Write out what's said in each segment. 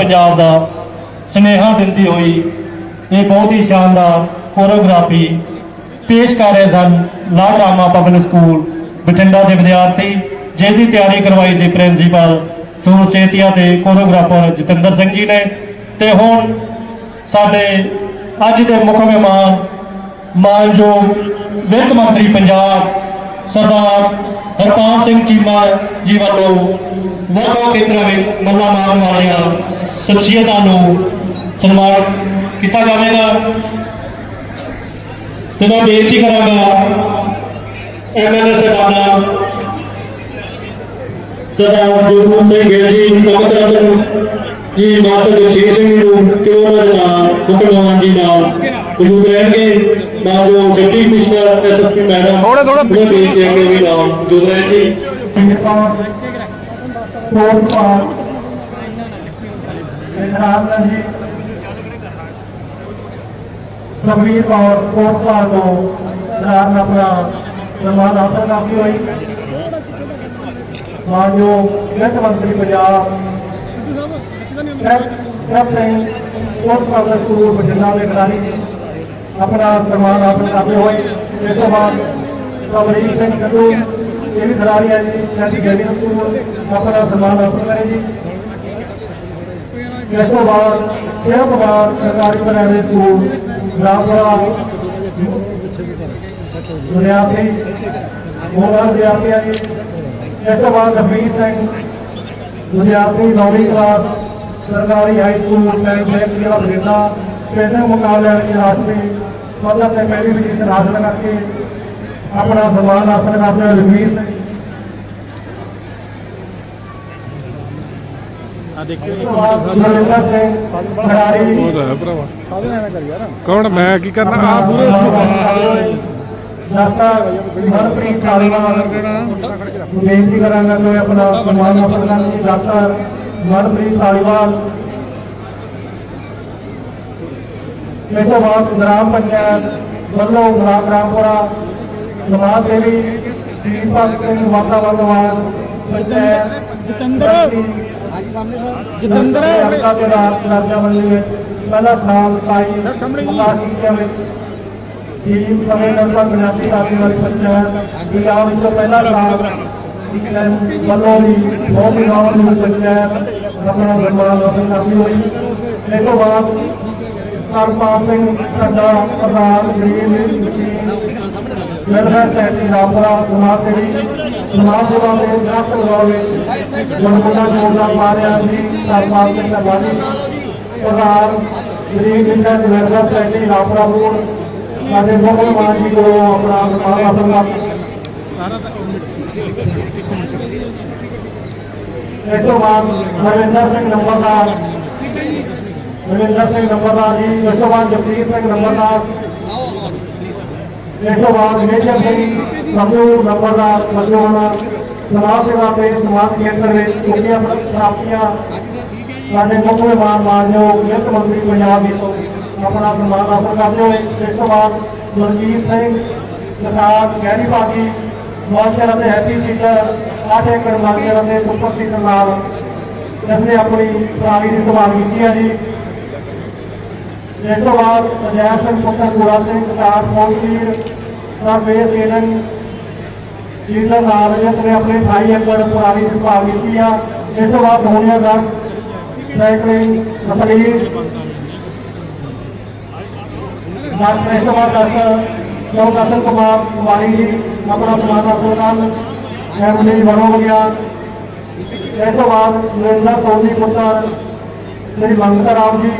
ਪੰਜਾਬ ਦਾ ਸੁਨੇਹਾ ਦਿੰਦੀ ਹੋਈ ਇਹ ਬਹੁਤ ਹੀ ਸ਼ਾਨਦਾਰ ਕੋਰੀਓਗ੍ਰਾਫੀ ਪੇਸ਼ ਕਰ ਰਹੇ ਸਨ ਲਾ ਪਬਲਿਕ ਸਕੂਲ, ਬਠਿੰਡਾ ਦੇ ਵਿਦਿਆਰਥੀ, ਜਿਹਦੀ ਤਿਆਰੀ ਕਰਵਾਈ ਸੀ ਪ੍ਰਿੰਸੀਪਲ ਸੂਰ ਚੇਤੀਆ ਤੇ ਕੋਰੀਓਗ੍ਰਾਫਰ ਜਤਿੰਦਰ ਸਿੰਘ ਜੀ ਨੇ। ਤੇ ਹੁਣ ਸਾਡੇ ਅੱਜ ਦੇ ਮੁੱਖ ਮਹਿਮਾਨ, ਮਾਨਯੋਗ ਵਿੱਤ ਮੰਤਰੀ ਪੰਜਾਬ ਸਰਦਾਰ ਹਰਪਾਲ ਸਿੰਘ ਚੀਮਾ ਜੀ ਵੱਲੋਂ ਵੱਖ ਖੇਤਰਾਂ ਵਿੱਚ ਮੱਲਾ ਮਾਰਨ ਵਾਲੀਆਂ ਸ਼ਖਸੀਅਤਾਂ ਨੂੰ ਸਨਮਾਨ ਕੀਤਾ ਜਾਵੇਗਾ। ਤੇ ਮੈਂ ਬੇਨਤੀ ਕਰਾਂਗਾ ਐਮਐਲਏ ਸਾਹਿਬਾਨਾ ਸਰਦਾਰ ਜਗਮੋਹਨ ਸਿੰਘ ਗਿੱਲ ਜੀ ਕਮਤ ਰਤਨ ਜੀ ਮਾਸਟਰ ਜਗਸੀਰ ਸਿੰਘ ਜੀ ਨੂੰ ਕਿ ਉਹਨਾਂ ਦੇ ਨਾਲ ਮੁੱਖ ਮਹਿਮਾਨ ਜੀ ਨਾਲ ਮੌਜੂਦ ਰਹਿਣਗੇ ਤਾਂ ਜੋ ਡਿਪਟੀ ਕਮਿਸ਼ਨਰ ਐਸਐਸਪੀ ਮੈਡਮ ਥੋੜ੍ਹਾ- ਥੋੜ੍ਹਾ ਉਹਨਾਂ ਦੇ ਅੱਗੇ ਵੀ ਨਾਲ ਮੌਜੂਦ ਰਹਿਣ ਜੀ ਰਵੀਰ ਕੌਰ ਕੋਟਪਾਲ ਤੋਂ ਨਾਮ ਆਪਣਾ ਸਨਮਾਨ ਹਾਸਲ ਕਰਦੀ ਹੋਈ ਮਾਨਯੋ ਵਿੱਤ ਮੰਤਰੀ ਪੰਜਾਬ ਕੈਪਟਨ ਕੋਟਪਾਲ ਸਕੂਲ ਬਠਿੰਡਾ ਦੇ ਖਿਡਾਰੀ ਜੀ ਆਪਣਾ ਸਨਮਾਨ ਹਾਸਲ ਕਰਦੇ ਹੋਏ ਇਸ ਤੋਂ ਬਾਅਦ ਕਮਰੀਕ ਸਿੰਘ ਕੱਟੂ ਇਹ ਵੀ ਖਿਡਾਰੀ ਹੈ ਜੀ ਸਾਡੀ ਗੈਰੀ ਸਕੂਲ ਆਪਣਾ ਸਨਮਾਨ ਹਾਸਲ ਕਰੇ ਜੀ ਇਸ ਤੋਂ ਬਾਅਦ ਇਹ ਕੁਮਾਰ ਸਰਕਾਰੀ ਪ੍ਰਾਇਮਰੀ ਸਕੂਲ ਰਾਮਪੁਰਾ ਦੁਨੀਆ ਸਿੰਘ ਮੋਹਨ ਵਿਦਿਆਰਥੀ ਹੈ ਜੀ ਇਸ ਤੋਂ ਬਾਅਦ ਰਵੀਰ ਸਿੰਘ ਵਿਦਿਆਰਥੀ ਨੌਵੀਂ ਕਲਾਸ ਸਰਕਾਰੀ ਹਾਈ ਸਕੂਲ ਟੈਂਕ ਜ਼ਿਲ੍ਹਾ ਬਠਿੰਡਾ ਪਹਿਲੇ ਮੁਕਾਬਲੇ ਵਿੱਚ ਰਾਸ਼ਟਰੀ ਪੱਧਰ ਤੇ ਪਹਿਲੀ ਪੋਜੀਸ਼ਨ ਹਾਸਲ ਕਰਕੇ ਆਪਣਾ ਸਨਮਾਨ ਹਾਸਲ ਕਰਦੇ ਹੋਏ ਰਵੀਰ ਸਿੰਘ। ਆ ਦੇਖਿਓ ਖਿਡਾਰੀ। ਉਹ ਤਾਂ ਹੈ ਭਰਾਵਾ। ਕੌਣ? ਮੈਂ ਕੀ ਕਰਨਾ? ਆ ਪੂਰੇ ਡਾਕਟਰ ਮਨਪ੍ਰੀਤ ਕਾਲੀਵਾਲ। ਬੇਨਤੀ ਕਰਾਂਗਾ ਕਿ ਆਪਣਾ ਸਨਮਾਨ ਹਾਸਲ ਕਰਨ ਡਾਕਟਰ ਮਨਪ੍ਰੀਤ ਕਾਲੀਵਾਲ ਇਸ ਤੋਂ ਬਾਅਦ ਗ੍ਰਾਮ ਪੰਚਾਇਤ ਵੱਲੋਂ ਗ੍ਰਾਮ ਰਾਮਪੁਰਾ ਸਮਾਜ ਸੇਵੀ ਦੀਪਕ ਸਿੰਘ ਵਾਤਾਵਰਨਵਾਨ ਪੰਚਾਇਤ ਜਤਿੰਦਰ। ਜਤਿੰਦਰ। ਜਤਿੰਦਰ ਦੇ ਰਾਤ ਦਰਜਾ ਮੰਨੀ ਵਿੱਚ ਪਹਿਲਾ ਸਥਾਨ ਪਾਈ ਸਰ, ਸਾਹਮਣੇ ਜੀ। ਮੁਕਾਬਲੇ ਵਿੱਚ ਟੀਮ ਸਮੇਂ ਨੰਬਰ 89 ਸਾਥੀ ਵਾਲੀ ਪੰਚਾਇਤ ਪੰਜਾਬ ਵਿੱਚੋਂ ਪਹਿਲਾ ਸਥਾਨ ਵੱਲੋਂ ਵੀ ਬਹੁਤ ਨਾਮ ਨੂੰ ਪੰਚਾਇਤ ਆਪਣਾ ਸਨਮਾਨ ਹਾਸਲ ਹੋਈ ਇਸ ਤੋਂ ਬਾਅਦ ਸਰਪਾਲ ਸਿੰਘ ਸਾਡਾ ਪ੍ਰਧਾਨ ਗ੍ਰੀਨ ਵੈਲਫੇਅਰ ਸੈਕਟਰੀ ਰਾਮਪੁਰਾ ਸਮਾਜ ਸੇਵੀ ਸਮਾਜ ਸੇਵਾ ਦੇ ਦਰਖਤ ਲਗਾਵੇ ਜਨਮਦਾ ਯੋਗਦਾਨ ਪਾ ਰਿਹਾ ਸੀ ਸਰਪਾਲ ਸਿੰਘ ਦਾ ਬਾਨੀ ਪ੍ਰਧਾਨ ਗਰੀਬ Indian welfare secretary Rampura board ਸਾਡੇ ਮੁੱਖ ਮਾਨ ਜੀ ਕੋਲੋਂ ਆਪਣਾ ਸਨਮਾਨ ਹਾਸਲ ਕਰ ਇਸ ਤੋਂ ਬਾਅਦ ਨਰਿੰਦਰ ਸਿੰਘ ਨੰਬਰਦਾਰ ਨਰਿੰਦਰ ਸਿੰਘ ਨੰਬਰਦਾਰ ਜੀ ਇਸ ਤੋਂ ਬਾਅਦ ਜਪੀਰ ਸਿੰਘ ਨੰਬਰਦਾਰ ਇਸ ਤੋਂ ਬਾਅਦ ਮੇਜਰ ਸਿੰਘ ਸਮੂਹ ਨੰਬਰਦਾਰ ਮਜੂਆਣਾ ਸਮਾਜ ਸੇਵਾ ਤੇ ਸਮਾਜ ਕੇਂਦਰ ਵਿੱਚ ਚੁੱਕੀਆਂ ਪ੍ਰਾਪਤੀਆਂ ਸਾਡੇ ਮੁੱਖ ਮਹਿਮਾਨ ਮਾਨਯੋਗ ਵਿੱਤ ਮੰਤਰੀ ਪੰਜਾਬ ਜੀ ਤੋਂ ਆਪਣਾ ਸਨਮਾਨ ਹਾਸਲ ਕਰਦੇ ਹੋਏ ਇਸ ਤੋਂ ਬਾਅਦ ਗੁਰਜੀਤ ਸਿੰਘ ਸਰਦਾਰ ਗਹਿਰੀ ਬਾਗੀ ਮਾਸਟਰ ਅਤੇ ਹੈਪੀ ਟੀਚਰ ਆਠ ਏਕੜ ਮਾਸਟਰ ਅਤੇ ਸੁਪਰ ਟੀਚਰ ਨਾਲ ਜਿਸਨੇ ਆਪਣੀ ਪ੍ਰਾਣੀ ਦੀ ਸੰਭਾਲ ਕੀਤੀ ਹੈ ਜੀ। ਇਸ ਤੋਂ ਬਾਅਦ ਅਜੈ ਸਿੰਘ ਪੁੱਤਰ ਪੂਰਾ ਸਿੰਘ ਸਰਦਾਰ ਮੋਹਨਵੀਰ ਸਰਵੇਰ ਸੇਨਨ ਜੀਲਾ ਨਾਲ ਜਿਸਨੇ ਆਪਣੇ 28 ਏਕੜ ਪੁਰਾਣੀ ਦੀ ਸੰਭਾਲ ਕੀਤੀ ਆ। ਇਸ ਤੋਂ ਬਾਅਦ ਧੋਨੀਆ ਦਾ ਸਾਈਕਲਿੰਗ ਅਸਲੀਰ ਡਾਕਟਰ ਇਸ ਤੋਂ ਬਾਅਦ ਡਾਕਟਰ ਚੌਕਸਨ ਕੁਮਾਰ, ਕੁਮਾਰੀ ਜੀ, ਆਪਣਾ ਸਮਾਨ ਹਾਸਲ ਕਰਨ ਫੈਮਿਲੀ ਬਣੋ ਗਿਆ ਇਸ ਤੋਂ ਬਾਅਦ ਨਰਿੰਦਰ ਸੋਨੀ ਪੁੱਤਰ ਸ਼੍ਰੀ ਮੰਗਤਾ ਰਾਮ ਜੀ।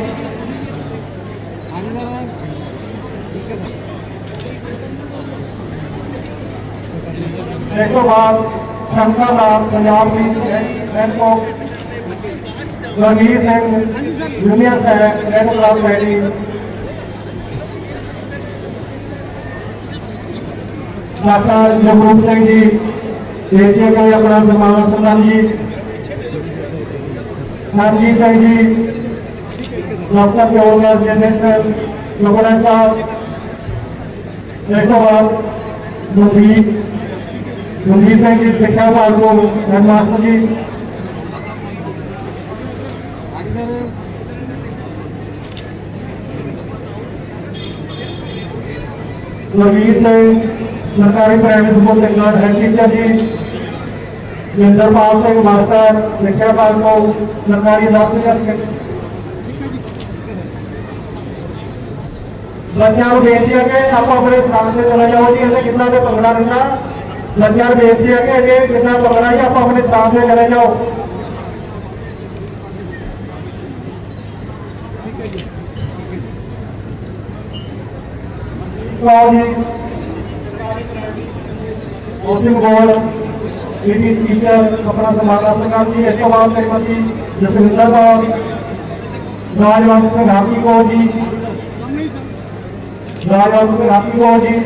ਇਸ ਤੋਂ ਬਾਅਦ ਸ਼ੰਕਰ ਨਾਮ ਪੰਜਾਬ ਦੀ ਬੈਂਕੋਕ ਰਣਜੀਤ ਸਿੰਘ, ਜੂਨੀਅਰ ਸਾਹਿਬ ਰੈਡ ਕਲਾਸ ਮੈਡੀ ਡਾਕਟਰ ਜਗਰੂਪ ਸਿੰਘ ਜੀ ਦੇਜੇ ਕੋਈ ਆਪਣਾ ਸਨਮਾਨ ਸਰਦਾਰ ਜੀ ਹਰਜੀਤ ਸਿੰਘ ਜੀ, ਡਾਕਟਰ ਜੋਗਰਾਜ ਜਨਰਲ ਲੋਕੜਾ ਸਾਹਿਬ। ਇਸ ਤੋਂ ਗੁਰਦੀਪ ਗੁਰਦੀਪ ਸਿੰਘ ਜੀ ਸਿੱਖਿਆ ਵਿਭਾਗ ਤੋਂ ਹੈਡਮਾਸਟਰ ਜੀ। ਲਵੀਰ ਸਿੰਘ ਸਰਕਾਰੀ ਪ੍ਰਾਇਮਰੀ ਸਕੂਲ ਚੰਗਾ head teacher ji Jinderpal Singh master ਸਿੱਖਿਆ ਵਿਭਾਗ ਤੋਂ ਸਰਕਾਰੀ ਦਫ਼ਤਰ ਬੱਚਿਆਂ ਨੂੰ ਬੇਨਤੀ ਹੈ ਕਿ ਆਪਾਂ ਆਪਣੇ ਸਥਾਨ ਤੇ ਚਲੇ ਜਾਓ ਜੀ ਇਹਦੇ ਕਿੰਨਾ ਤੇ ਭੰਗੜਾ ਰਹਿੰਦਾ ਬੱਚਿਆਂ ਨੂੰ ਬੇਨਤੀ ਹੈ ਕਿ ਅਜੇ ਕਿੰਨਾ ਭੰਗੜਾ ਜੀ ਆਪਾਂ ਆਪਣੇ ਸਥਾਨ ਤੇ ਚਲੇ ਜਾਓ ਲਓ ਜੀ ਕੋਚਿੰਗ ਬੋਰਡ ਪੀਟੀ ਟੀਚਰ ਆਪਣਾ ਸਮਾਨ ਆਪਣਾ ਜੀ ਇਸ ਤੋਂ ਬਾਅਦ ਸ਼੍ਰੀਮਤੀ ਜਸਵਿੰਦਰ ਕੌਰ ਰਾਜਵੰਤ ਸਿੰਘ ਹਾਪੀ ਕੌਰ ਜੀ ਰਾਜਵੰਤ ਸਿੰਘ ਹਾਪੀ ਕੌਰ ਜੀ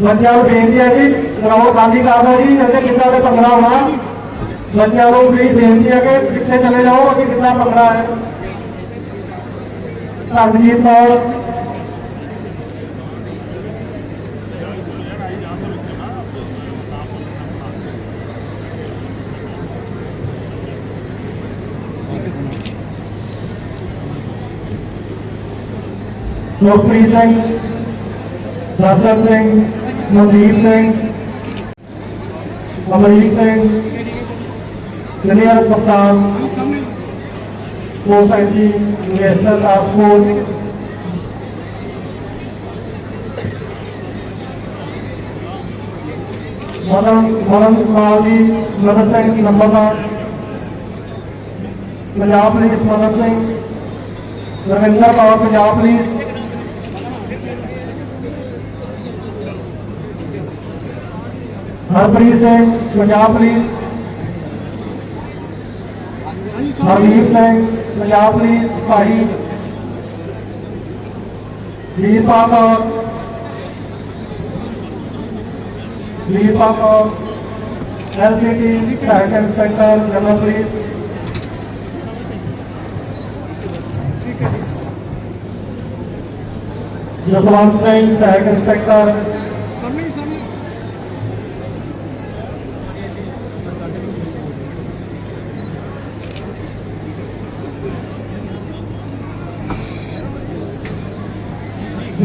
ਬੱਚਿਆਂ ਨੂੰ ਬੇਨਤੀ ਹੈ ਜੀ ਗਰਾਊਂਡ ਖਾਲੀ ਕਰ ਦਿਓ ਜੀ ਇੱਥੇ ਕਿੱਦਾਂ ਦੇ ਭੰਗੜਾ ਹੋਣਾ ਬੱਚਿਆਂ ਨੂੰ ਵੀ ਬੇਨਤੀ ਹੈ ਕਿ ਪਿੱਛੇ ਚਲੇ ਜਾਓ ਕਿ ਕਿੰਨਾ ਭੰਗੜਾ ਹੈ ਧਰਮਜੀਤ ਕੌਰ ਸੁਖਪ੍ਰੀਤ ਸਿੰਘ ਦਰਸ਼ਨ ਸਿੰਘ ਮਨਦੀਪ ਸਿੰਘ ਅਮਰੀਕ ਸਿੰਘ ਜਨੀਅਰ ਕਪਤਾਨ society national task force Madan Madan Kumar ji Madan Singh ਨੰਬਰਦਾਰ Punjab police Madan Singh Ravinder Kaur Punjab police Harpreet Singh Punjab police Harmeet Singh Punjab police ਭਾਈ ਵੀਰਪਾਲ ਕੌਰ ਵੀਰਪਾਲ ਕੌਰ ਐਲਸੀਟੀ ਸਹਾਇਕ inspector general police Jaswant Singh ਸਹਾਇਕ inspector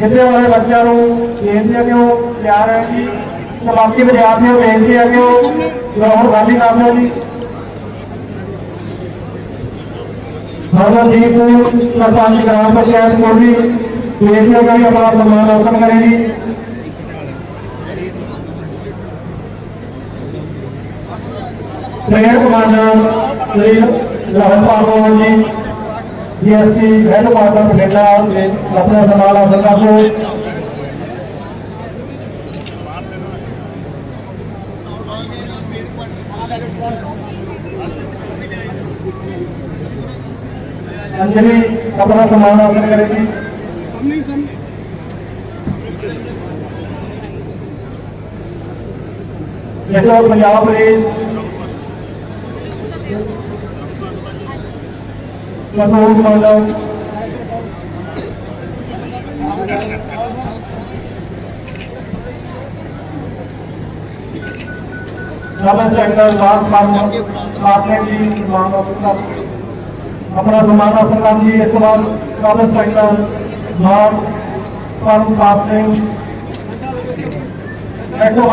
ਜਿੱਥੇ ਵਾਲੇ ਬੱਚਿਆਂ ਨੂੰ, ਬੇਨਤੀ ਹੈ ਕਿ ਉਹ ਤਿਆਰ ਹੈ ਜੀ। ਤੇ ਬਾਕੀ ਵਿਦਿਆਰਥੀਆਂ ਨੂੰ ਬੇਨਤੀ ਹੈ ਕਿ ਉਹ ਗਰਾਊਂਡ ਖਾਲੀ ਕਰ ਦਿਓ ਜੀ। ਹਰਮਨਦੀਪ ਸਰਪੰਚ ਗ੍ਰਾਮ ਪੰਚਾਇਤ ਕੋਲੀ ਬੇਨਤੀ ਹੈ ਕਿ ਆਪਣਾ ਸਨਮਾਨ ਹਾਸਲ ਕਰੇ ਜੀ। ਟ੍ਰੇਨ ਕਮਾਂਡਰ ਸ਼੍ਰੀ ਲਾਹੌਰ ਪਾਲਵਾਨ ਜੀ। ਜੀਐਸਪੀ ਹੈਡਕੁਆਟਰ ਬਠਿੰਡਾ ਦੇ ਆਪਣਾ ਸਨਮਾਨ ਹਾਸਲ ਕਰ ਲਓ। ਅੰਜਲੀ ਆਪਣਾ ਸਨਮਾਨ ਹਾਸਲ ਕਰੇਗੀ ਦੇਖੋ, Punjab police control commander Naman sector last mark market ਜੀ ਸਨਮਾਨ ਆਪਣਾ ਆਪਣਾ ਸਨਮਾਨ ਹਾਸਲ ਕਰਨ ਜੀ ਇਸ ਤੋਂ ਬਾਅਦ ਨਮਨ ਸੈਕਟਰ ਮਾਰਕ ਪਰਮ ਪਾਪ ਸਿੰਘ ਇਸ ਤੋਂ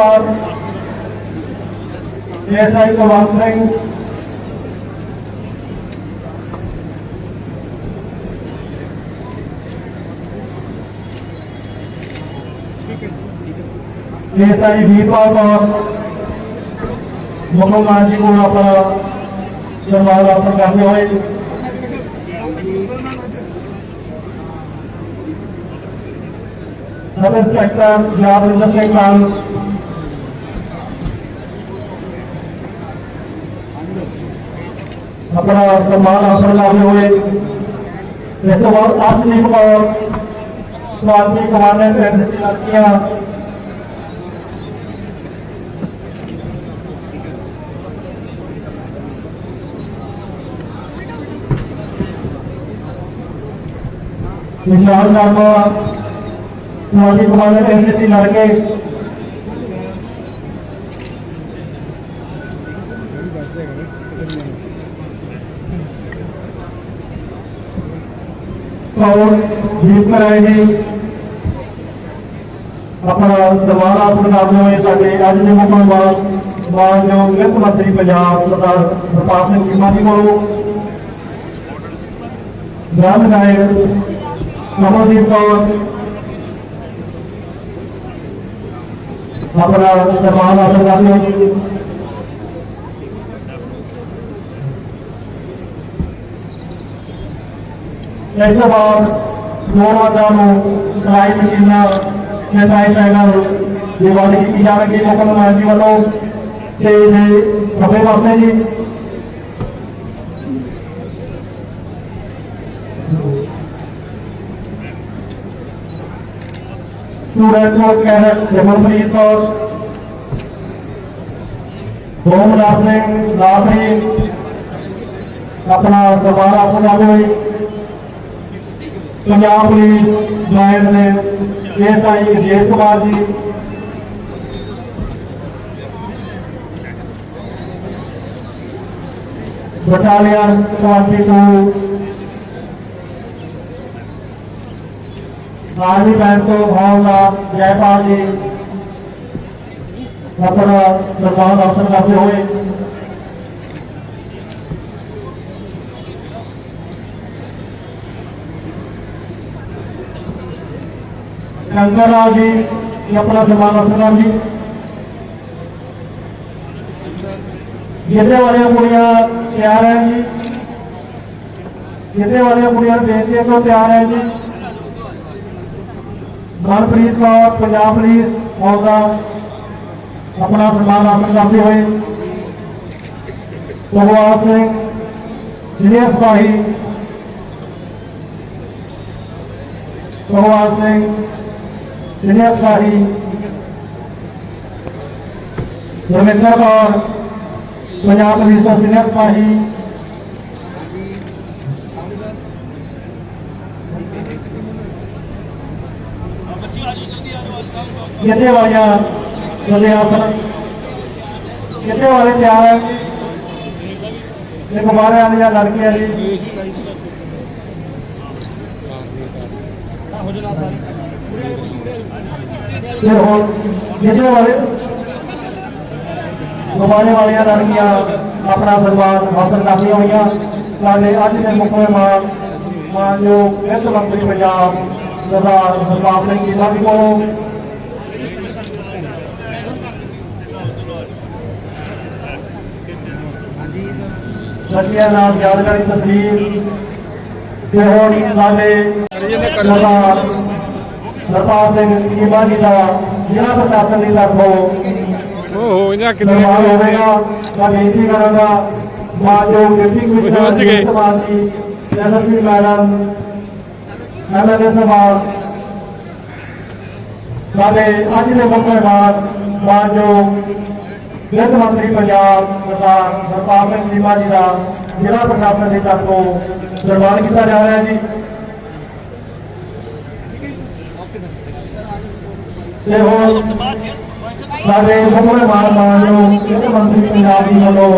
ਬਾਅਦ ਵੀਰਪਾਲ ਕੌਰ ਮੁਖਮ ਮਾਨ ਜੀ ਕੋਲ ਆਪਣਾ ਸਨਮਾਨ ਹਾਸਲ ਕਰਦੇ ਹੋਏ ਸਬ ਇੰਸਪੈਕਟਰ ਜਵਾਬਿੰਦਰ ਸਿੰਘ ਮਾਨ ਆਪਣਾ ਸਨਮਾਨ ਹਾਸਲ ਕਰਦੇ ਹੋਏ ਇਸ ਤੋਂ ਬਾਅਦ ਆਸਨੀਪ ਕੌਰ ਸਵਾਤੀ ਕਮਾਂਡੈਂਟ ਐਨਸੀਸੀ ਲੜਕੀਆਂ विशाल शर्मा नाजी कुमार एनसी लड़के। और जीत कर जी अपना दरबारा मुकाबले में साढ़े अज के मुकाबला मानयोग वित्त मंत्री पंजाब सरदार गुरपाल सिंह चीमा जी को ग्रहण गायक ਕਮਲਦੀਪ ਕੌਰ। ਆਪਣਾ ਦਰਬਾਰ ਆਸਣ ਕਰਦੇ ਹੋਏ ਇਸ ਤੋਂ ਬਾਅਦ ਨੌਵਾਂ ਨੂੰ ਸਲਾਈ ਮਸ਼ੀਨਾਂ ਨੇਤਾਈ ਪੈਨਲ ਦੀ ਵੰਡ ਕੀਤੀ ਜਾ ਰਹੀ ਹੈ। ਮੁੱਖ ਮਹਿਮਾਨ ਜੀ ਵੱਲੋਂ ਤੇ ਜੀ ਖੱਬੇ ਜੀ। ਸਟੂਡੈਂਟ ਨੂੰ ਕੈਡਟ ਜਮਨਪ੍ਰੀਤ ਕੌਰ। ਸੋਮਨਾਥ ਸਿੰਘ ਲਾਭਰੀ ਆਪਣਾ ਦੁਬਾਰਾ ਆਸਣ ਪੰਜਾਬ ਪੁਲਿਸ ਜੁਆਇੰਟ ਨੇ। ਇਹ ਜੇਸ਼ ਕੁਮਾਰ ਜੀ। ਬਟਾਲੀਅਨ 22 ਆਰਮੀ ਬੈਂਕ ਤੋਂ ਹੌਲਦਾਰ ਜੈਪਾਲ ਜੀ ਆਪਣਾ ਸਨਮਾਨ ਹਾਸਲ ਕਰਦੇ ਹੋਏ। ਸ਼ੰਕਰ ਰਾਜ ਜੀ ਇਹ ਆਪਣਾ ਸਨਮਾਨ ਹਾਸਲ ਕਰਨ ਜੀ? ਜਿਹਦੇ ਵਾਲੀਆਂ ਕੁੜੀਆਂ ਤਿਆਰ ਹੈ ਜੀ। ਜਿਹਦੇ ਵਾਲੀਆਂ ਕੁੜੀਆਂ ਬੇਨਤੀ ਤੋਂ ਤਿਆਰ ਹੈ ਜੀ। ਮਨਪ੍ਰੀਤ ਕੌਰ, ਪੰਜਾਬ ਪੁਲਿਸ, ਮੌਕਾ ਆਪਣਾ ਸਨਮਾਨ ਹਾਸਲ ਕਰਦੇ ਹੋਏ। ਭਗਵਾਨ ਸਿੰਘ ਜ਼ਿਲ੍ਹਾ ਸਿਪਾਹੀ। ਭਗਵਾਨ ਸਿੰਘ ਜ਼ਿਲ੍ਹਾ ਸਿਪਾਹੀ। ਗੁਰਮਿੰਦਰ ਕੌਰ, ਪੰਜਾਬ ਪੁਲਿਸ ਦਾ ਜ਼ਿਲ੍ਹਾ ਸਿਪਾਹੀ। ਕਿਤੇ ਵਾਲੀਆਂ ਚਲੇ ਆਸਨ ਕਿਤੇ ਵਾਲੇ ਤਿਆਰ ਹੈ। ਇਹ ਕੁਮਾਰੇ ਵਾਲੀਆਂ ਲੜਕੀਆਂ ਜੀ ਤੇ ਹੁਣ ਜਿਹਦੇ ਵਾਲੇ ਗੁਬਾਰੇ ਵਾਲੀਆਂ ਲੜਕੀਆਂ ਆਪਣਾ ਸਨਮਾਨ ਹਾਸਲ ਕਰਦੀਆਂ ਹੋਈਆਂ। ਸਾਡੇ ਅੱਜ ਦੇ ਮੁੱਖ ਮਹਿਮਾਨ, ਮਾਨਯੋਗ ਵਿੱਤ ਮੰਤਰੀ ਪੰਜਾਬ ਸਰਦਾਰ ਸਰਪਾਲ ਸਿੰਘ ਜੀ ਸਾਹਿਬ ਕੋਲੋਂ ਬੱਚਿਆਂ ਨਾਲ ਯਾਦਗਾਰੀ ਤਸਵੀਰ ਤੇ ਹੁਣ ਸਾਡੇ ਸਰਦਾਰ ਸਰਪਾਲ ਸਿੰਘ ਚੀਮਾ ਜੀ ਦਾ ਜ਼ਿਲ੍ਹਾ ਪ੍ਰਸ਼ਾਸਨ ਦੀ ਤਰਫੋਂ ਓਹੋ ਇਹਨਾਂ ਕਿੰਨੇ ਹੋਵੇਗਾ। ਮੈਂ ਬੇਨਤੀ ਕਰਾਂਗਾ ਮਾਨਯੋਗ deputy commissioner ji SSP madam MLA ਸਮਾਜ ਸਾਡੇ ਅੱਜ ਦੇ ਮੁੱਖ ਮਹਿਮਾਨ ਮਾਨਯੋਗ ਵਿੱਤ ਮੰਤਰੀ ਪੰਜਾਬ ਸਰਦਾਰ ਸਰਪਾਲ ਸਿੰਘ ਚੀਮਾ ਜੀ ਦਾ ਜ਼ਿਲ੍ਹਾ ਪ੍ਰਸ਼ਾਸਨ ਦੀ ਤਰਫੋਂ ਸਨਮਾਨ ਕੀਤਾ ਜਾ ਰਿਹਾ ਹੈ ਜੀ। ਤੇ ਹੁਣ ਸਾਡੇ ਮਾਨ ਮਾਨ ਮਾਨਯੋਗ ਵਿੱਤ ਮੰਤਰੀ ਪੰਜਾਬ ਜੀ ਵੱਲੋਂ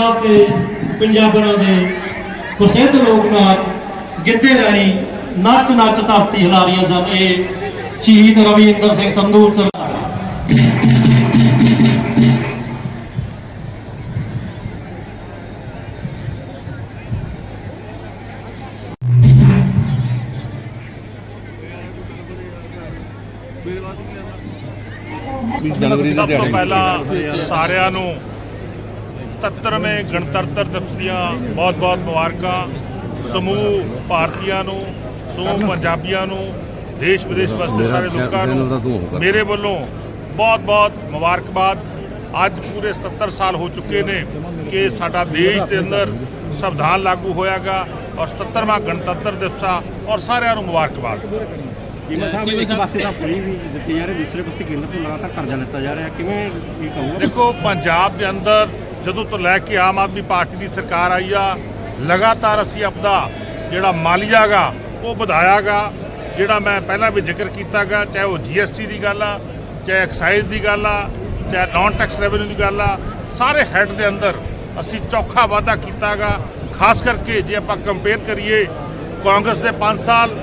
ਪੰਜਾਬ ਤੇ ਪੰਜਾਬਣਾਂ ਦੇ ਪ੍ਰਸਿੱਧ ਲੋਕ ਨਾਚ ਗਿੱਧੇ ਰਾਹੀਂ ਨੱਚ ਨੱਚ ਧਰਤੀ ਹਿਲਾ ਰਹੀਆਂ ਸਨ। ਇਹ ਸ਼ਹੀਦ ਰਵਿੰਦਰ ਸਿੰਘ ਸੰਧੂ ਸਰਦਾਰ ਸਭ ਤੋਂ ਪਹਿਲਾਂ ਸਾਰਿਆਂ ਨੂੰ 77ਵੇਂ ਗਣਤੰਤਰ ਦਿਵਸ ਦੀਆਂ ਬਹੁਤ-ਬਹੁਤ ਮੁਬਾਰਕਾਂ। ਸਮੂਹ ਭਾਰਤੀਆਂ ਨੂੰ ਸਮੂਹ ਪੰਜਾਬੀਆਂ ਨੂੰ ਦੇਸ਼ ਵਿਦੇਸ਼ ਵਾਸਤੇ ਸਾਰੇ ਲੋਕਾਂ ਨੂੰ ਮੇਰੇ ਵੱਲੋਂ ਬਹੁਤ-ਬਹੁਤ ਮੁਬਾਰਕਬਾਦ। ਅੱਜ ਪੂਰੇ 77 ਸਾਲ ਹੋ ਚੁੱਕੇ ਨੇ ਕਿ ਸਾਡਾ ਦੇਸ਼ ਦੇ ਅੰਦਰ ਸੰਵਿਧਾਨ ਲਾਗੂ ਹੋਇਆਗਾ ਔਰ 77ਵਾਂ ਗਣਤੰਤਰ ਦਿਵਸ ਆ ਔਰ ਸਾਰਿਆਂ ਨੂੰ ਮੁਬਾਰਕਬਾਦ। ਕੀਮਤ ਸਾਹਿਬ ਇੱਕ ਪਾਸੇ ਤਾਂ ਫਰੀ ਵੀ ਦਿੱਤੀ ਜਾ ਰਹੀ ਦੂਸਰੇ ਪਾਸੇ ਕੇਂਦਰ ਤੋਂ ਲਗਾਤਾਰ ਕਰਜ਼ਾ ਲਿੱਤਾ ਜਾ ਰਿਹਾ। ਕਿਵੇਂ ਕੀ ਕਹੂੰਗਾ? ਦੇਖੋ ਪੰਜਾਬ ਦੇ ਅੰਦਰ ਜਦੋਂ ਤੋਂ ਲੈ ਕੇ ਆਮ ਆਦਮੀ ਪਾਰਟੀ ਦੀ ਸਰਕਾਰ ਆਈ ਆ, ਲਗਾਤਾਰ ਅਸੀਂ ਆਪਦਾ ਜਿਹੜਾ ਮਾਲੀਆ ਗਾ ਉਹ ਵਧਾਇਆਗਾ, ਜਿਹੜਾ ਮੈਂ ਪਹਿਲਾਂ ਵੀ ਜ਼ਿਕਰ ਕੀਤਾਗਾ, ਚਾਹੇ ਉਹ ਜੀਐਸਟੀ ਦੀ ਗੱਲ ਆ, ਚਾਹੇ ਐਕਸਾਈਜ਼ ਦੀ ਗੱਲ ਆ, ਚਾਹੇ ਨਾਨ ਟੈਕਸ ਰੈਵਨਿਊ ਦੀ ਗੱਲ ਆ, ਸਾਰੇ ਹੈੱਡ ਦੇ ਅੰਦਰ ਅਸੀਂ ਚੌਖਾ ਵਾਅਦਾ ਕੀਤਾਗਾ, ਖਾਸ ਕਰਕੇ ਜੇ ਆਪਾਂ ਕੰਪੇਅਰ ਕਰੀਏ ਕਾਂਗਰਸ ਦੇ 5 ਸਾਲ,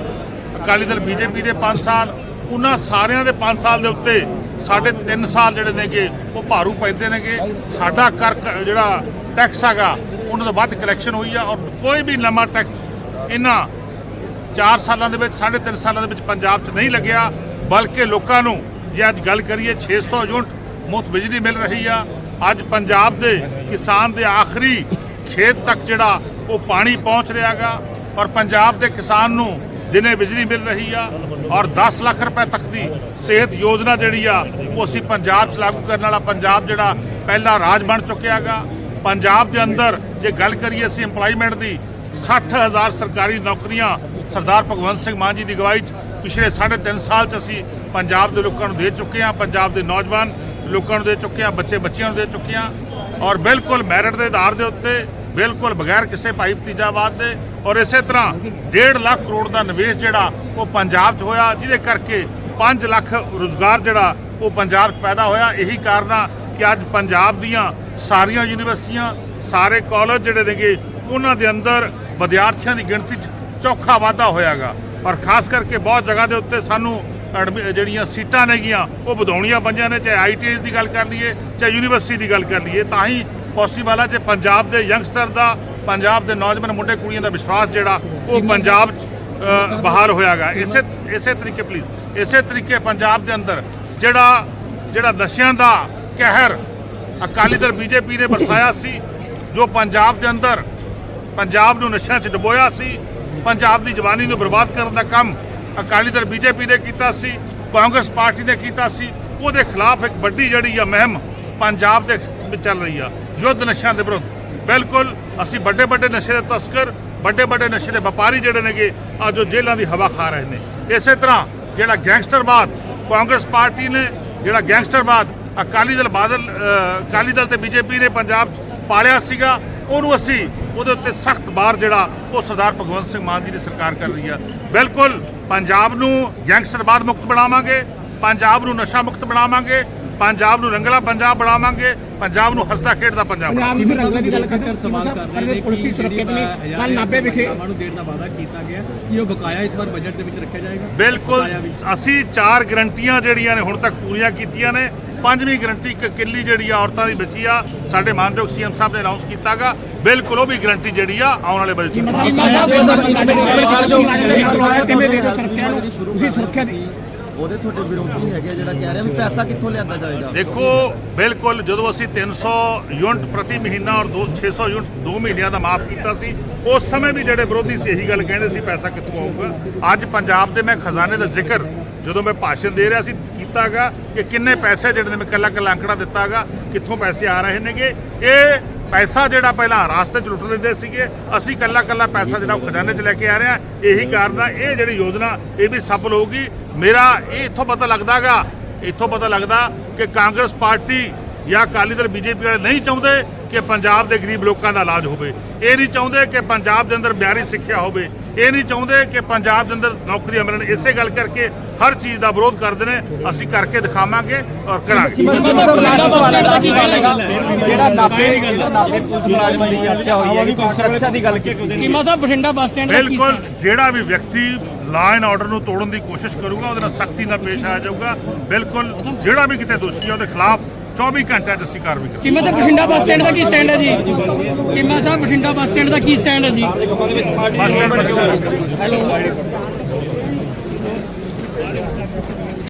ਅਕਾਲੀ ਦਲ ਬੀਜੇਪੀ ਦੇ 5 ਸਾਲ, ਉਹਨਾਂ ਸਾਰਿਆਂ ਦੇ 5 ਸਾਲ ਦੇ ਉੱਤੇ ਸਾਡੇ 3 ਸਾਲ ਜਿਹੜੇ ਨੇਗੇ, ਉਹ ਭਾਰੂ ਪੈਂਦੇ ਨੇਗੇ। ਸਾਡਾ ਕਰ ਕ- ਜਿਹੜਾ ਟੈਕਸ ਹੈਗਾ, ਉਹਨਾਂ ਦਾ ਵੱਧ ਕਲੈਕਸ਼ਨ ਹੋਈ ਆ ਔਰ ਕੋਈ ਵੀ ਨਵਾਂ ਟੈਕਸ ਇਹਨਾਂ 4 ਸਾਲਾਂ ਦੇ ਵਿੱਚ 3.5 ਸਾਲਾਂ ਦੇ ਵਿੱਚ ਪੰਜਾਬ 'ਚ ਨਹੀਂ ਲੱਗਿਆ। ਬਲਕਿ ਲੋਕਾਂ ਨੂੰ ਜੇ ਅੱਜ ਗੱਲ ਕਰੀਏ 600 ਯੂਨਿਟ ਮੁਫਤ ਬਿਜਲੀ ਮਿਲ ਰਹੀ ਆ। ਅੱਜ ਪੰਜਾਬ ਦੇ ਕਿਸਾਨ ਦੇ ਆਖਰੀ ਖੇਤ ਤੱਕ ਜਿਹੜਾ ਉਹ ਪਾਣੀ ਪਹੁੰਚ ਰਿਹਾਗਾ ਔਰ ਪੰਜਾਬ ਦੇ ਕਿਸਾਨ ਨੂੰ ਦਿਨੇ ਬਿਜਲੀ ਮਿਲ ਰਹੀ ਆ। ਔਰ 10 ਲੱਖ ਰੁਪਏ ਤੱਕ ਦੀ ਸਿਹਤ ਯੋਜਨਾ ਜਿਹੜੀ ਆ, ਉਹ ਅਸੀਂ ਪੰਜਾਬ 'ਚ ਲਾਗੂ ਕਰਨ ਵਾਲਾ ਪੰਜਾਬ ਜਿਹੜਾ ਪਹਿਲਾ ਰਾਜ ਬਣ ਚੁੱਕਿਆਗਾ ਪੰਜਾਬ ਦੇ ਅੰਦਰ ਜੇ ਗੱਲ ਕਰੀਏ ਅਸੀਂ EMPLOYMENT ਦੀ 60000 ਸਰਕਾਰੀ ਨੌਕਰੀਆਂ ਸਰਦਾਰ ਭਗਵੰਤ ਸਿੰਘ ਮਾਨ ਜੀ ਦੀ ਅਗਵਾਈ 'ਚ ਪਿਛਲੇ 3.5 ਸਾਲ 'ਚ ਅਸੀਂ ਪੰਜਾਬ ਦੇ ਲੋਕਾਂ ਨੂੰ ਦੇ ਚੁੱਕੇ ਹਾਂ, ਪੰਜਾਬ ਦੇ ਨੌਜਵਾਨ ਲੋਕਾਂ ਨੂੰ ਦੇ ਚੁੱਕੇ ਹਾਂ ਬੱਚੇ ਬੱਚਿਆਂ ਨੂੰ ਦੇ ਚੁੱਕੇ ਹਾਂ। ਔਰ ਬਿਲਕੁਲ ਮੈਰਿਟ ਦੇ ਆਧਾਰ ਦੇ ਉੱਤੇ ਬਿਲਕੁਲ ਬਗੈਰ ਕਿਸੇ ਭਾਈ ਭਤੀਜਾਵਾਦ ਦੇ ਔਰ ਇਸੇ ਤਰ੍ਹਾਂ 1.5 ਲੱਖ ਕਰੋੜ ਦਾ ਨਿਵੇਸ਼ ਜਿਹੜਾ ਉਹ ਪੰਜਾਬ 'ਚ ਹੋਇਆ, ਜਿਹਦੇ ਕਰਕੇ 5 ਲੱਖ ਰੁਜ਼ਗਾਰ ਜਿਹੜਾ ਉਹ ਪੰਜਾਬ 'ਚ ਪੈਦਾ ਹੋਇਆ। ਇਹੀ ਕਾਰਨ ਆ ਕਿ ਅੱਜ ਪੰਜਾਬ ਦੀਆਂ ਸਾਰੀਆਂ ਯੂਨੀਵਰਸਿਟੀਆਂ, ਸਾਰੇ ਕਾਲਜ ਜਿਹੜੇ ਨੇਗੇ, ਉਹਨਾਂ ਦੇ ਅੰਦਰ ਵਿਦਿਆਰਥੀਆਂ ਦੀ ਗਿਣਤੀ 'ਚ ਚੌਖਾ ਵਾਧਾ ਹੋਇਆਗਾ। ਔਰ ਖਾਸ ਕਰਕੇ ਬਹੁਤ ਜਗ੍ਹਾ ਦੇ ਉੱਤੇ ਸਾਨੂੰ ਐਡਮਿ- ਜਿਹੜੀਆਂ ਸੀਟਾਂ ਨੇਗੀਆਂ, ਉਹ ਵਧਾਉਣੀਆਂ ਪੰਜਾਂ ਨੇ, ਚਾਹੇ ਆਈਟੀਆਈ ਦੀ ਗੱਲ ਕਰ ਲਈਏ, ਚਾਹੇ ਯੂਨੀਵਰਸਿਟੀ ਦੀ ਗੱਲ ਕਰ ਲਈਏ। ਤਾਂ ਹੀ ਪੋਸੀਬਲ ਆ ਜੇ ਪੰਜਾਬ ਦੇ ਯੰਗਸਟਰ ਦਾ ਪੰਜਾਬ ਦੇ ਨੌਜਵਾਨ ਮੁੰਡੇ ਕੁੜੀਆਂ ਦਾ ਵਿਸ਼ਵਾਸ ਜਿਹੜਾ ਉਹ ਪੰਜਾਬ 'ਚ ਅ, ਬਹਾਲ ਹੋਇਆਗਾ। ਇਸੇ ਇਸੇ ਤਰੀਕੇ ਪਲੀਜ਼ ਇਸੇ ਤਰੀਕੇ ਪੰਜਾਬ ਦੇ ਅੰਦਰ ਜਿਹੜਾ ਜਿਹੜਾ ਨਸ਼ਿਆਂ ਦਾ ਕਹਿਰ ਅਕਾਲੀ ਦਲ ਬੀਜੇਪੀ ਨੇ ਵਰਸਾਇਆ ਸੀ ਜੋ ਪੰਜਾਬ ਦੇ ਅੰਦਰ ਪੰਜਾਬ ਨੂੰ ਨਸ਼ਿਆਂ 'ਚ ਡੁਬੋਇਆ ਸੀ ਪੰਜਾਬ ਦੀ ਜਵਾਨੀ ਨੂੰ ਬਰਬਾਦ ਕਰਨ ਦਾ ਕੰਮ ਅਕਾਲੀ ਦਲ ਬੀਜੇਪੀ ਨੇ ਕੀਤਾ ਸੀ ਕਾਂਗਰਸ ਪਾਰਟੀ ਨੇ ਕੀਤਾ ਸੀ ਉਹਦੇ ਖਿਲਾਫ ਇੱਕ ਵੱਡੀ ਜਿਹੜੀ ਆ ਮਹਿਮ ਪੰਜਾਬ ਦੇ ਚੱਲ ਰਹੀ ਆ, ਯੁੱਧ ਨਸ਼ਿਆਂ ਦੇ ਵਿਰੁੱਧ। ਬਿਲਕੁਲ, ਅਸੀਂ ਵੱਡੇ ਵੱਡੇ ਨਸ਼ੇ ਦੇ ਤਸਕਰ, ਵੱਡੇ ਵੱਡੇ ਨਸ਼ੇ ਦੇ ਵਪਾਰੀ ਜਿਹੜੇ ਨੇਗੇ, ਅੱਜ ਉਹ ਜੇਲ੍ਹਾਂ ਦੀ ਹਵਾ ਖਾ ਰਹੇ ਨੇ। ਇਸੇ ਤਰ੍ਹਾਂ ਜਿਹੜਾ ਗੈਂਗਸਟਰਵਾਦ, ਕਾਂਗਰਸ ਪਾਰਟੀ ਨੇ, ਜਿਹੜਾ ਗੈਂਗਸਟਰਵਾਦ, ਅਕਾਲੀ ਦਲ ਬਾਦਲ ਅਕਾਲੀ ਦਲ ਤੇ ਬੀਜੇਪੀ ਨੇ ਪੰਜਾਬ 'ਚ ਪਾਲਿਆ ਸੀਗਾ, ਉਹਨੂੰ ਅਸੀਂ ਉਹਦੇ ਉੱਤੇ ਸਖਤ ਬਾਰ ਜਿਹੜਾ ਉਹ ਸਰਦਾਰ ਭਗਵੰਤ ਸਿੰਘ ਮਾਨ ਜੀ ਦੀ ਸਰਕਾਰ ਕਰ ਰਹੀ ਆ। ਬਿਲਕੁਲ, ਪੰਜਾਬ ਨੂੰ ਗੈਂਗਸਟਰਵਾਦ ਮੁਕਤ ਬਣਾਵਾਂਗੇ, ਪੰਜਾਬ ਨੂੰ ਨਸ਼ਾ ਮੁਕਤ ਬਣਾਵਾਂਗੇ ਪੰਜਾਬ ਨੂੰ ਰੰਗਲਾ ਪੰਜਾਬ ਬਣਾਵਾਂਗੇ ਪੰਜਾਬ ਨੂੰ ਹੱਸਦਾ ਖੇਡਦਾ ਪੰਜਾਬ ਪੰਜਾਬ ਬਣਾਵਾਂਗੇ ਨੂੰ ਰੰਗਲੇ ਦੀ ਗੱਲ ਕਰਦੇ ਸਵਾਲ ਕਰ ਪਰ ਰਹੇ ਨੇ ਪੁਲਿਸ ਦੀ ਕਿ ਸੁਰੱਖਿਅਤ ਜਿਹੜੀ, ਲਈ ਅ, ਕੱਲ ਨਾਬੇ ਵਿਖੇ ਨੂੰ ਦੇਣ ਦਾ ਵਾਅਦਾ ਕੀਤਾ ਗਿਆ ਕਿ ਉਹ ਬਕਾਇਆ ਇਸ ਵਾਰ ਬਜਟ ਦੇ ਵਿੱਚ ਰੱਖਿਆ ਜਾਏਗਾ ਬਿਲਕੁਲ। ਅਸੀਂ ਚਾਰ ਗਰੰਟੀਆਂ ਜਿਹੜੀਆਂ ਨੇ ਹੁਣ ਤੱਕ ਪੂਰੀਆਂ ਕੀਤੀਆਂ ਨੇ ਪੰਜਵੀਂ ਗਰੰਟੀ ਇੱਕ ਕਿੱਲੀ ਜਿਹੜੀ ਆ ਔਰਤਾਂ ਦੀ ਬੱਚੀ ਆ ਸਾਡੇ ਮਾਨਯੋਗ ਸੀਐਮ ਸਾਹਿਬ ਨੇ ਅਨਾਉਂਸ ਕੀਤਾਗਾ ਬਿਲਕੁਲ ਉਹ ਵੀ ਗਰੰਟੀ ਜਿਹੜੀ ਆ ਆਉਣ ਵਾਲੇ ਬਜਟ 'ਚ ਮਸਾਲਾ ਸਾਹਿਬ ਦੇ ਨਾਬੇ ਕਰਵਾਇਆ ਕਿਵੇਂ ਦੇ ਦਿਓ ਸੁਰੱਖਿਆ ਨੂੰ ਤੁਸੀਂ ਸੁਰੱਖਿਆ ਦੀ ਉਹਦੇ ਤੁਹਾਡੇ ਵਿਰੋਧੀ ਹੈਗੇ ਜਿਹੜਾ ਕਹਿ ਰਿਹਾ ਵੀ ਪੈਸਾ ਕਿੱਥੋਂ ਲਿਆਂਦਾ ਜਾਏਗਾ? ਦੇਖੋ, ਬਿਲਕੁਲ, ਜਦੋਂ ਅਸੀਂ 300 ਯੂਨਿਟ ਪ੍ਰਤੀ ਮਹੀਨਾ ਔਰ 600 ਯੂਨਿਟ 2 ਮਹੀਨਿਆਂ ਦਾ ਮਾਫ ਕੀਤਾ ਸੀ, ਉਸ ਸਮੇਂ ਵੀ ਜਿਹੜੇ ਵਿਰੋਧੀ ਸੀ ਇਹੀ ਗੱਲ ਕਹਿੰਦੇ ਸੀ, ਪੈਸਾ ਕਿੱਥੋਂ ਆਊਗਾ? ਅੱਜ ਪੰਜਾਬ ਦੇ ਮੈਂ ਖਜ਼ਾਨੇ ਦਾ ਜ਼ਿਕਰ ਜਦੋਂ ਮੈਂ ਭਾਸ਼ਣ ਦੇ ਰਿਹਾ ਸੀ, ਕੀਤਾਗਾ ਕਿ ਕਿੰਨੇ ਪੈਸੇ ਜਿਹੜੇ ਨੇ ਮੈਂ ਕੱਲਾ ਕੱਲਾ ਅੰਕੜਾ ਦਿੱਤਾਗਾ, ਕਿੱਥੋਂ ਪੈਸੇ ਆ ਰਹੇ ਨੇਗੇ? ਇਹ ਪੈਸਾ ਜਿਹੜਾ ਪਹਿਲਾਂ ਰਾਸਤੇ 'ਚ ਲੁੱਟ ਲੈਂਦੇ ਸੀਗੇ, ਅਸੀਂ ਕੱਲਾ ਕੱਲਾ ਪੈਸਾ ਜਿਹੜਾ ਉਹ ਖਜ਼ਾਨੇ 'ਚ ਲੈ ਕੇ ਆ ਰਹੇ ਹਾਂ। ਇਹੀ ਕਾਰਨ ਆ, ਇਹ ਜਿਹੜੀ ਯੋਜਨਾ, ਇਹ ਵੀ ਸਫਲ ਹੋਊਗੀ। ਮੇਰਾ ਇਹ ਇੱਥੋਂ ਪਤਾ ਲੱਗਦਾਗਾ, ਇੱਥੋਂ ਪਤਾ ਲੱਗਦਾ ਕਿ ਕਾਂਗਰਸ ਪਾਰਟੀ ਜਾਂ ਅਕਾਲੀ ਦਲ ਬੀਜੇਪੀ ਵਾਲੇ ਨਹੀਂ ਚਾਹੁੰਦੇ ਕਿ ਪੰਜਾਬ ਦੇ ਗਰੀਬ ਲੋਕਾਂ ਦਾ ਇਲਾਜ ਹੋਵੇ ਇਹ ਨਹੀਂ ਚਾਹੁੰਦੇ ਕਿ ਪੰਜਾਬ ਦੇ ਅੰਦਰ ਮਿਆਰੀ ਸਿੱਖਿਆ ਹੋਵੇ ਇਹ ਨਹੀਂ ਚਾਹੁੰਦੇ ਕਿ ਪੰਜਾਬ ਦੇ ਅੰਦਰ ਨੌਕਰੀਆਂ ਮਿਲਣ ਇਸੇ ਗੱਲ ਕਰਕੇ ਹਰ ਚੀਜ਼ ਦਾ ਵਿਰੋਧ ਕਰਦੇ ਨੇ ਅਸੀਂ ਕਰਕੇ ਦਿਖਾਵਾਂਗੇ ਔਰ ਕਰਾਂਗੇ ਜਿਹੜਾ ਨਾਪੇ ਨਾਪੇ ਪੁਲਿਸ ਮੁਲਾਜ਼ਮ ਦੀ ਹੱਤਿਆ ਹੋਈ ਹੈ ਕੋਈ ਸੁਰੱਖਿਆ ਦੀ ਗੱਲ ਕੀਤੀ ਚੀਮਾ ਸਾਹਿਬ ਬਠਿੰਡਾ ਬੱਸ ਸਟੈਂਡ ਬਿਲਕੁਲ ਜਿਹੜਾ ਵੀ ਵਿਅਕਤੀ ਲਾਅ ਐਂਡ ਆਰਡਰ ਨੂੰ ਤੋੜਨ ਦੀ ਕੋਸ਼ਿਸ਼ ਕਰੂਗਾ ਉਹਦੇ ਨਾਲ ਸਖਤੀ ਨਾਲ ਪੇਸ਼ ਆਇਆ ਜਾਊਗਾ ਬਿਲਕੁਲ ਜਿਹੜਾ ਵੀ ਕਿਤੇ ਦੋਸ਼ੀ ਹੈ ਉਹਦੇ ਖਿਲਾਫ 24 ਘੰਟਿਆਂ 'ਚ ਅਸੀਂ ਕਾਰਵਾਈ ਕਰਾਂਗੇ। ਚੀਮਾ ਸਾਹਿਬ ਬਠਿੰਡਾ ਬੱਸ ਸਟੈਂਡ ਦਾ ਕੀ ਸਟੈਂਡ ਹੈ ਜੀ? ਚੀਮਾ ਸਾਹਿਬ ਬਠਿੰਡਾ ਬੱਸ ਸਟੈਂਡ ਦਾ ਕੀ ਸਟੈਂਡ ਹੈ ਜੀ?